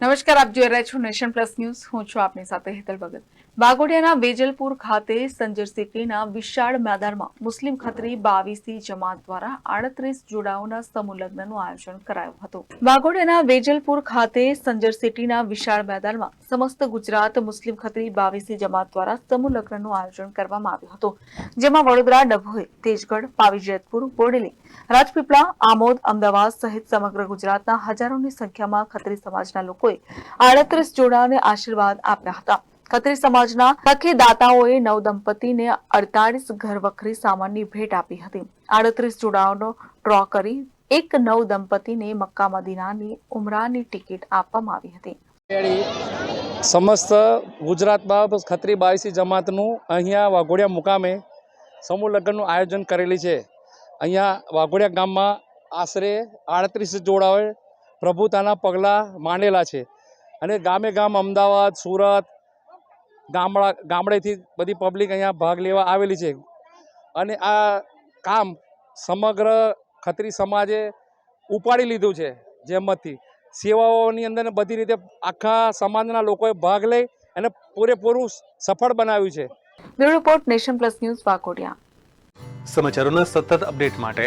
નમસ્કાર, આપ જોઈ રહ્યા છો નેશન પ્લસ ન્યૂઝ. હું છું આપની સાથે હેતલ ભગત. વાઘોડિયાના વેજલપુર ખાતે સંજર સિટીના વિશાળ મેદાનમાં મુસ્લિમ ખત્રી બાવીસી જમાત દ્વારા આડત્રીસ જોડાઓના સમૂહ લગ્નનું આયોજન કરાયું હતું. વાઘોડિયાના વેજલપુર ખાતે સંજર સિટીના વિશાળ મેદાનમાં સમસ્ત ગુજરાત મુસ્લિમ ખત્રી બાવીસી જમાત દ્વારા સમૂહ લગ્નનું આયોજન કરવામાં આવ્યું હતું. જેમાં વડોદરા, ડભોઈ, તેજગઢ, પાવી, જેતપુર, બોડેલી, રાજપીપળા, આમોદ, અમદાવાદ સહિત સમગ્ર ગુજરાતના હજારોની સંખ્યામાં ખત્રી સમાજના લોકોએ આડત્રીસ જોડાઓને આશીર્વાદ આપ્યા હતા. ખત્રી સમાજના સખી દાતાઓએ નવ દંપતીને અડતાલીસ ઘર વખરી સામાનની ભેટ આપી હતી. આડત્રીસ જોડાઓનો ડ્રો કરી એક નવ દંપતીને મક્કા મદીનાની ઉમરાની ટિકિટ આપવામાં આવી હતી. સમસ્ત ગુજરાતમાં ખત્રી બાવીસી જમાતનું અહીંયા વાઘોડિયા મુકામે સમૂહ લગ્નનું આયોજન કરેલી છે. અહીંયા વાઘોડિયા ગામમાં આશરે આડત્રીસ જોડાઓએ પ્રભુતાના પગલાં માંડેલા છે. અને ગામે ગામ અમદાવાદ સુરત ગામડા ગામડેથી બધી પબ્લિક અહીંયા ભાગ લેવા આવેલી છે. અને આ કામ સમગ્ર ખત્રી સમાજે ઉપાડી લીધું છે જેમતથી સેવાઓની અંદર ને બધી રીતે આખા સમાજના લોકોએ ભાગ લઈ અને પૂરેપૂરું સફળ બનાવ્યું છે. Bureau report nation plus news Waghodia સમાચારોના સતત અપડેટ માટે